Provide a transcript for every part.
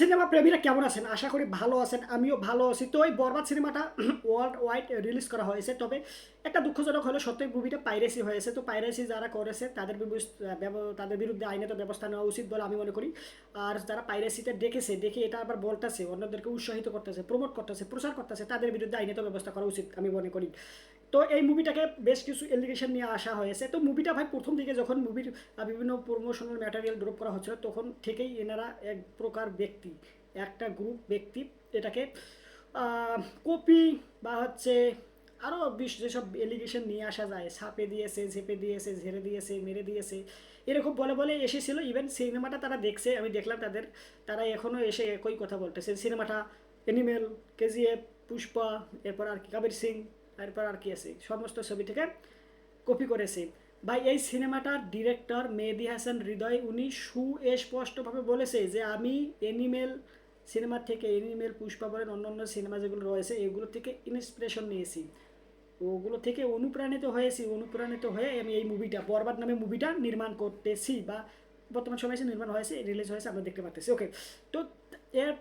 Cinema প্রেমীরা কেমন আছেন? আশা করি ভালো আছেন, আমিও ভালো আছি। তো এই বরবাদ সিনেমাটা ওয়ার্ল্ড ওয়াইড রিলিজ করা হয়েছে। তবে একটা দুঃখজনক হলো, সত্যি মুভিটা পাইরেসি হয়েছে। তো পাইরেসি যারা করেছে, তাদের তাদের বিরুদ্ধে আইনত ব্যবস্থা নেওয়া উচিত বলে আমি মনে করি। আর যারা পাইরেসিতে দেখেছে, দেখে এটা আবার বলতেছে, অন্যদেরকে উৎসাহিত করতেছে প্রমোট করতেছে, প্রচার করতেছে, তাদের বিরুদ্ধে আইনত ব্যবস্থা করা উচিত আমি মনে করি। তো এই মুভিটাকে বেশ কিছু এলিগেশন নিয়ে আসা হয়েছে। তো মুভিটা ভাই প্রথম দিকে যখন মুভির বিভিন্ন প্রমোশনাল ম্যাটেরিয়াল ড্রপ করা হচ্ছিল, তখন থেকেই এনারা এক প্রকার ব্যক্তি, একটা গ্রুপ ব্যক্তি, এটাকে কপি বা হচ্ছে আরও বিশ যেসব এলিগেশন নিয়ে আসা যায়, ছাপে দিয়েছে, ঝেপে দিয়েছে, ঝেড়ে দিয়েছে, মেরে দিয়েছে, এরকম বলে বলে এসেছিল। ইভেন সিনেমাটা তারা দেখছে, আমি দেখলাম তাদের তারা এখনও এসে একই কথা বলতেছে। সিনেমাটা অ্যানিমেল কেজিএফ পুষ্পা এরপর আর কি কাবির সিং এরপর আর কি আছে? সমস্ত ছবি থেকে কপি করেছে। ভাই, এই সিনেমাটার ডিরেক্টর মেহেদি হাসান হৃদয়, উনি সুস্পষ্টভাবে বলেছে যে আমি অ্যানিমেল সিনেমা থেকে অ্যানিমেল পুষ্পা বলেন অন্য অন্য সিনেমা যেগুলো রয়েছে, এগুলো থেকে ইন্সপিরেশন নিয়েছি। ওগুলো থেকে অনুপ্রাণিত হয়েছি, অনুপ্রাণিত হয়ে আমি এই মুভিটা বরবাদ নামে মুভিটা নির্মাণ করতেছি বা বর্তমান সময় এসে নির্মাণ হয়েছে রিলিজ হয়েছে, আমরা দেখতে পাচ্ছি ওকে তো এর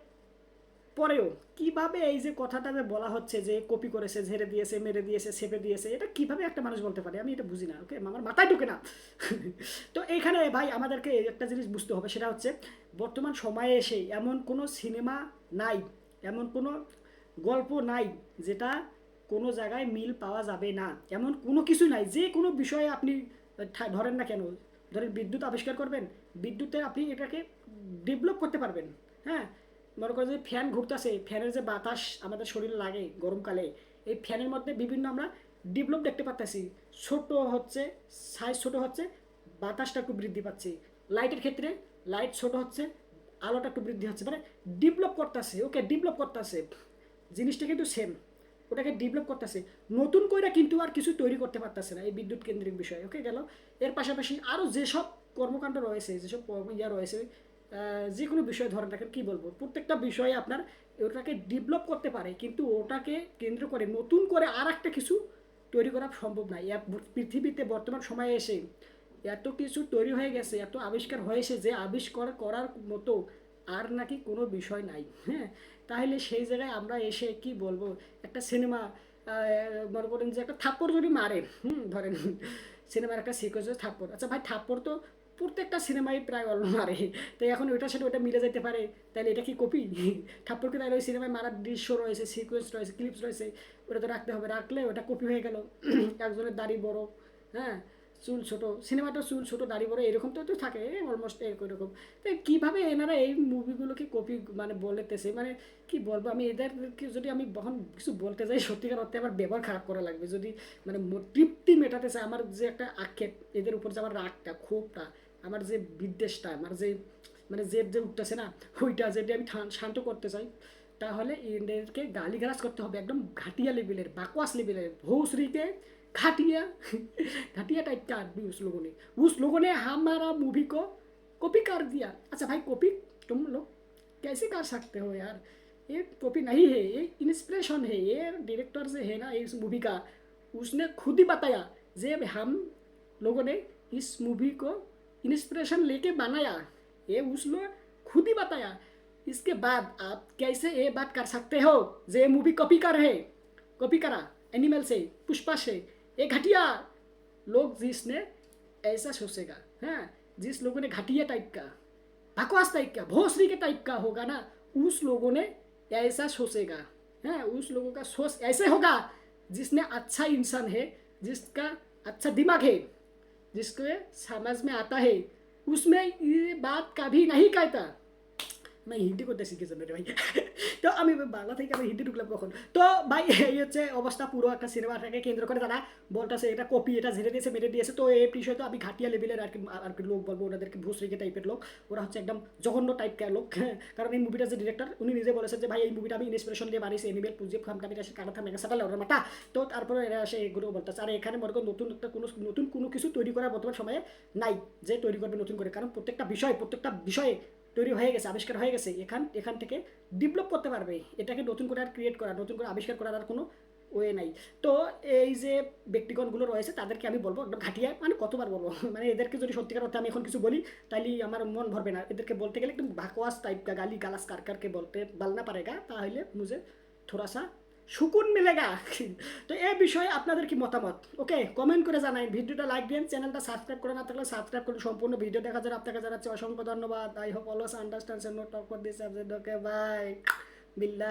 পরেও কীভাবে এই যে কথাটা যে বলা হচ্ছে যে কপি করেছে, ঝেড়ে দিয়েছে, মেরে দিয়েছে সেপে দিয়েছে, এটা কীভাবে একটা মানুষ বলতে পারে? আমি এটা বুঝি না ওকে আমার মাথায় ঢুকে না। তো এইখানে ভাই আমাদেরকে একটা জিনিস বুঝতে হবে, সেটা হচ্ছে বর্তমান সময়ে এসে এমন কোনো সিনেমা নাই, এমন কোনো গল্প নাই যেটা কোনো জায়গায় মিল পাওয়া যাবে না। এমন কোনো কিছু নাই, যে কোনো বিষয়ে আপনি ধরেন না কেন, ধরেন বিদ্যুৎ আবিষ্কার করবেন বিদ্যুতে আপনি এটাকে ডেভেলপ করতে পারবেন হ্যাঁ? মনে করেন যে ফ্যান ঘুরতেছে, ফ্যানের যে বাতাস আমাদের শরীরে লাগে গরমকালে, এই ফ্যানের মধ্যে বিভিন্ন আমরা ডেভেলপ দেখতে পাচ্ছি ছোট হচ্ছে সাইজ ছোট হচ্ছে, বাতাসটা একটু বৃদ্ধি পাচ্ছে। লাইটের ক্ষেত্রে লাইট ছোট হচ্ছে, আলোটা একটু বৃদ্ধি হচ্ছে। মানে ডেভেলপ করতেছে ওকে ডেভেলপ করতেছে। জিনিসটা কিন্তু সেম ওটাকে ডেভেলপ করতেছে। নতুন করে কিন্তু আর কিছু তৈরি করতে পারতেছে না এই বিদ্যুৎ কেন্দ্রিক বিষয় ওকে গেল। এর পাশাপাশি আরও যেসব কর্মকাণ্ড রয়েছে, যেসব ইয়া রয়েছে যে কোনো বিষয় ধরেন রাখেন, কী বলব? প্রত্যেকটা বিষয়ে আপনার ওটাকে ডেভেলপ করতে পারে, কিন্তু ওটাকে কেন্দ্র করে, নতুন করে আর একটা কিছু তৈরি করা সম্ভব না ইয়া পৃথিবীতে বর্তমান সময়ে এসে এত কিছু তৈরি হয়ে গেছে, এত আবিষ্কার হয়েছে যে আবিষ্কার করার মতো আর নাকি কোনো বিষয় নাই হ্যাঁ? তাহলে সেই জায়গায় আমরা এসে কি বলব, একটা সিনেমা মনে করেন যে একটা থাপ্পড় যদি মারে হুম, ধরেন সিনেমার একটা সিকোয়েন্স থাপ্পড়। আচ্ছা ভাই, থাপ্পড় তো প্রত্যেকটা সিনেমাই প্রায় অল্প মারে তাই এখন ওইটার সাথে ওটা মিলে যেতে পারে। তাহলে এটা কি কপি? ঠাপ্পড়কে তাহলে ওই সিনেমায় মারার দৃশ্য রয়েছে সিকোয়েন্স রয়েছে ক্লিপস রয়েছে, ওটা তো রাখতে হবে। রাখলে ওটা কপি হয়ে গেল। একজনের দাড়ি বড় হ্যাঁ? চুল ছোট। সিনেমাটা চুল ছোট, দাড়ি বড়, এরকম তো তো থাকে অলমোস্ট এরকম তো কীভাবে এনারা এই মুভিগুলোকে কপি মানে বলেতেছে? মানে কি বলব? আমি এদেরকে যদি আমি যখন কিছু বলতে যাই, সত্যিকার অর্থে আমার ব্যবহার খারাপ করা লাগবে। যদি মানে তৃপ্তি মেটাতে চাই আমার যে একটা আক্ষেপ, এদের উপর যে আমার রাগটা, ক্ষোভটা আমার যে বিদ্বেষটা আমার যে মানে জেদ যে উঠতেছে না ওইটা যদি আমি ঠান- শান্ত করতে চাই তাহলে এদেরকে গালিগালাজ করতে হবে একদম ঘাটিয়া লেভেলের বাকওয়াস লেভেলের ভোসরিকে घाटिया घाटिया टाइप का आदमी उस लोगों ने उस लोगों ने हमारा मूवी को कॉपी कर दिया अच्छा भाई कॉपी तुम लोग कैसे कर सकते हो यार ये कॉपी नहीं है ये इंस्पिरेशन है ये डायरेक्टर से है ना इस मूवी का उसने खुद ही बताया जब हम लोगों ने इस मूवी को इंस्पिरेशन लेके बनाया। ये उस लोग खुद ही बताया। इसके बाद आप कैसे ये बात कर सकते हो? जे मूवी कॉपी कर है। कॉपी करा। एनिमल से, पुष्पा से। ये घटिया। लोग जिसने ऐसा सोचेगा हाँ जिस लोगों ने घटिया टाइप का, बकवास टाइप का, भोसरी के टाइप का होगा ना, उस लोगों ने ऐसा सोचेगा हाँ उस लोगों का सोच ऐसे होगा जिसने अच्छा इंसान है, जिसका अच्छा दिमाग है। जिसको समझ में आता है, उसमें ये बात कभी नहीं कहता। मैं हिंदी को दस के समझ भाई তো আমি বাংলা থেকে আমি হিন্দি ঢুকলাম কখন? তো ভাই, এই হচ্ছে অবস্থা, পুরো একটা সিনেমাটাকে কেন্দ্র করে তারা বলতেছে, এটা কপি এটা ঝেড়ে দিয়েছে, মেরে দিয়েছে। তো এই বিষয়ে তো আমি ঘাটিয়া লেভেলের আর কি আর কি লোক বলব, ওনাদেরকে ভুসরিকে টাইপের লোক। ওরা হচ্ছে একদম জঘন্য টাইপের লোক। কারণ এই মুভিটা যে ডিরেক্টর উনি নিজে বলেছেন যে, ভাই, এই মুভিটা আমি ইন্সপিরেশন দিয়ে বানিয়েছি এনিমেল পুজো খামটা এসে কাটা থামে সাটালে ওরা মাথা। তো তারপরে এরা এসে এগুলো বলতেছে, আর, এখানে মনে করো নতুন একটা কোনো, নতুন কোনো কিছু তৈরি করার বর্তমান সময়ে নাই, যে তৈরি করবে নতুন করে। কারণ প্রত্যেকটা বিষয়, প্রত্যেকটা বিষয়ে তৈরি হয়ে গেছে, আবিষ্কার হয়ে গেছে, এখান এখান থেকে ডেভেলপ করতে পারবে। এটাকে নতুন করে আর ক্রিয়েট করা, নতুন করে আবিষ্কার করার আর কোনো ওয়ে নাই। তো এই যে ব্যক্তিগণগুলো রয়েছে, তাদেরকে আমি বলব, একদম ঘাটিয়া মানে কতবার বলব মানে এদেরকে যদি সত্যিকার অর্থে আমি এখন কিছু বলি তাহলে আমার মন ভরবে না। এদেরকে বলতে গেলে একদম বাকওয়াস টাইপ গালি গালাস কার কারকে বলতে বলনা পারেগা, তাহলে মুঝে থোড়া সা সুকুন মিলেগা তো এ বিষয়ে আপনাদের কি মতামত? ওকে কমেন্ট করে জানাই। ভিডিওটা লাইক দিন চ্যানেলটা সাবস্ক্রাইব করে না থাকলে সাবস্ক্রাইব করে সম্পূর্ণ ভিডিও দেখা যারা আপনাকে জানাচ্ছি অসংখ্য ধন্যবাদ। I hope always understand not talk this okay bye Billah